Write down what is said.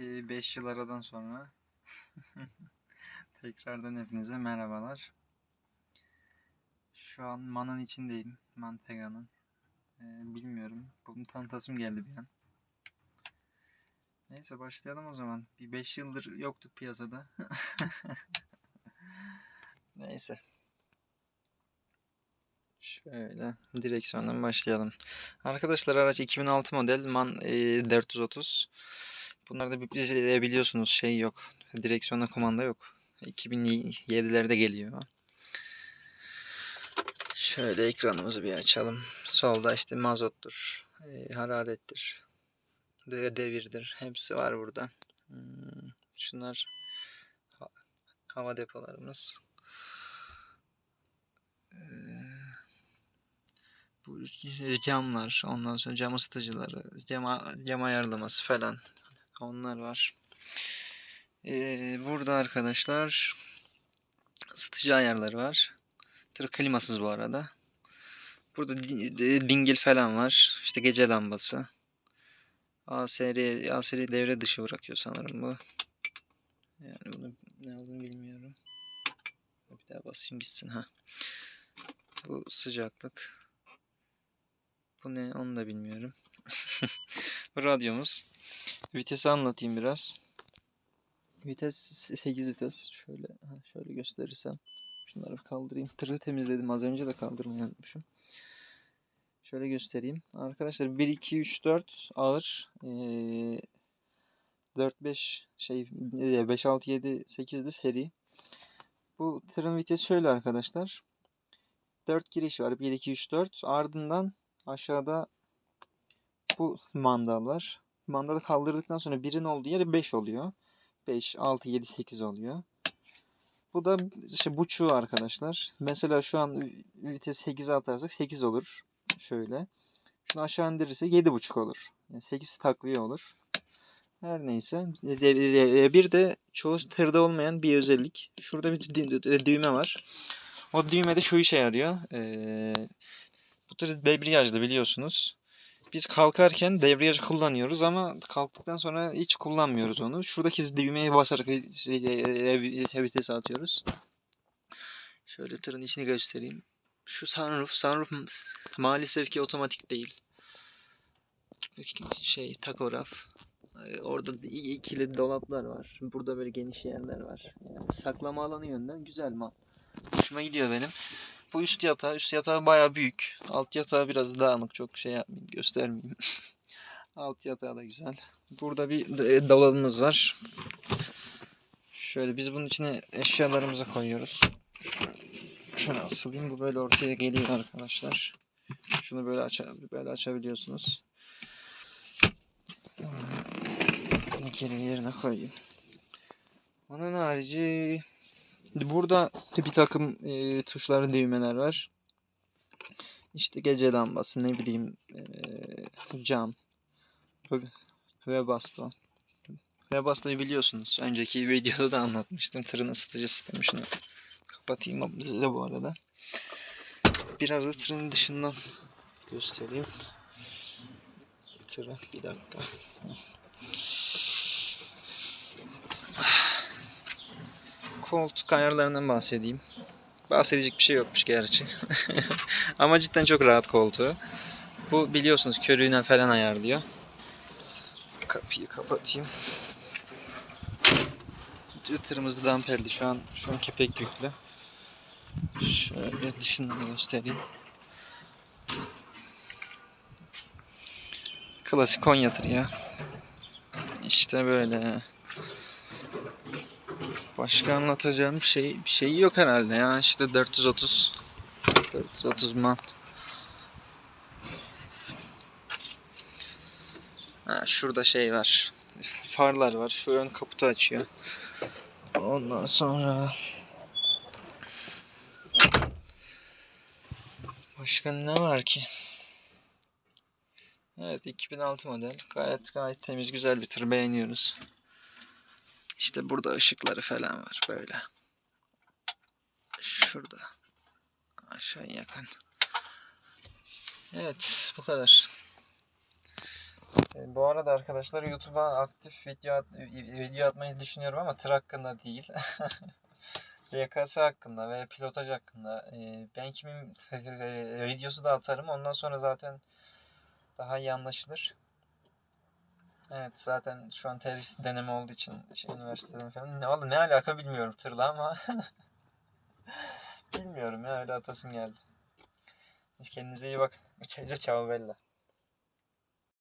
5 yıl aradan sonra tekrardan hepinize merhabalar. Şu an Man'ın içindeyim. Mantega'nın. Ee, bilmiyorum. Bunun tanıtasım geldi bir an. Neyse başlayalım o zaman. Bir 5 yıldır yoktuk piyasada. Neyse. Şöyle direksiyondan başlayalım. Arkadaşlar araç 2006 model MAN e, 430. Bunlarda bir- biliyorsunuz şey yok. Direksiyonda kumanda yok. 2007'lerde geliyor. Şöyle ekranımızı bir açalım. Solda işte mazottur, e, hararettir, de- devirdir. Hepsi var burada. Hmm, Şunlar ha- hava depolarımız. Ee, bu camlar, ondan sonra cam ısıtıcıları, cam, cam ayarlaması falan. Onlar var. Ee, burada arkadaşlar ısıtıcı ayarları var. Tır klimasız bu arada. Burada di- di- dingil falan var. İşte gece lambası. ASR, ASR devre dışı bırakıyor sanırım bu. Yani bunu ne olduğunu bilmiyorum. Bir daha basayım gitsin ha. Bu sıcaklık. Bu ne onu da bilmiyorum. Radyomuz. Vitesi anlatayım biraz. Vites 8 vites. Şöyle şöyle gösterirsem. Şunları kaldırayım. Tırı temizledim az önce de kaldırmayı unutmuşum. Şöyle göstereyim. Arkadaşlar 1 2 3 4 ağır. Ee, 4 5 şey 5 6 7 8 de seri. Bu tırın vitesi şöyle arkadaşlar. 4 giriş var. 1 2 3 4. Ardından aşağıda bu mandal var. Mandalı kaldırdıktan sonra birin olduğu yere 5 oluyor. 5, 6, 7, 8 oluyor. Bu da işte buçuğu arkadaşlar. Mesela şu an vites 8'e atarsak 8 olur. Şöyle. Şunu aşağı indirirsek 7.5 olur. Yani 8 takviye olur. Her neyse. Bir de çoğu tırda olmayan bir özellik. Şurada bir dü- dü- düğme var. O düğme de şu işe yarıyor. Ee, bu tır debriyajlı biliyorsunuz. Biz kalkarken debriyajı kullanıyoruz ama kalktıktan sonra hiç kullanmıyoruz onu. Şuradaki düğmeye basarak şey, e, e, vitese atıyoruz. Şöyle tırın içini göstereyim. Şu sunroof, sunroof maalesef ki otomatik değil. Şey, takograf. Orada ikili dolaplar var. Burada böyle geniş yerler var. Yani saklama alanı yönden güzel mal. Hoşuma gidiyor benim. Bu üst yatağı, üst yatağı bayağı büyük. Alt yatağı biraz dağınık. Çok şey yapmayayım, göstermeyeyim. Alt yatağı da güzel. Burada bir e, dolabımız var. Şöyle biz bunun içine eşyalarımızı koyuyoruz. Şunu asılayım. Bu böyle ortaya geliyor arkadaşlar. Şunu böyle aç böyle açabiliyorsunuz. Bunu geri yerine koyayım. Onun harici burada bir takım e, tuşların düğmeler var. İşte gece lambası ne bileyim e, cam ve baston. Ve baston'u biliyorsunuz. Önceki videoda da anlatmıştım. Tırın ısıtıcı sistemi. Şunu kapatayım size bu arada. Biraz da tırın dışından göstereyim. Tırı bir dakika. Koltuk ayarlarından bahsedeyim. Bahsedecek bir şey yokmuş gerçi. Ama cidden çok rahat koltuğu. Bu biliyorsunuz körüğüne falan ayarlıyor. Kapıyı kapatayım. Tırımızı damperli şu an. Şu an kepek yüklü. Şöyle dışından göstereyim. Klasik Konya ya. İşte böyle. Başka anlatacağım bir şey bir şey yok herhalde ya. İşte 430 430 man. Ha, şurada şey var. Farlar var. Şu ön kaputu açıyor. Ondan sonra Başka ne var ki? Evet 2006 model. Gayet gayet temiz güzel bir tır beğeniyoruz. İşte burada ışıkları falan var böyle. Şurada. Aşağı yakın. Evet bu kadar. E, bu arada arkadaşlar YouTube'a aktif video at- video atmayı düşünüyorum ama tır hakkında değil. YKS hakkında ve pilotaj hakkında. E, ben kimin e, videosu da atarım. Ondan sonra zaten daha iyi anlaşılır. Evet zaten şu an tercih deneme olduğu için şey, üniversiteden falan ne, vallahi ne alaka bilmiyorum tırla ama bilmiyorum ya öyle atasım geldi. Kendinize iyi bakın. Ciao bella.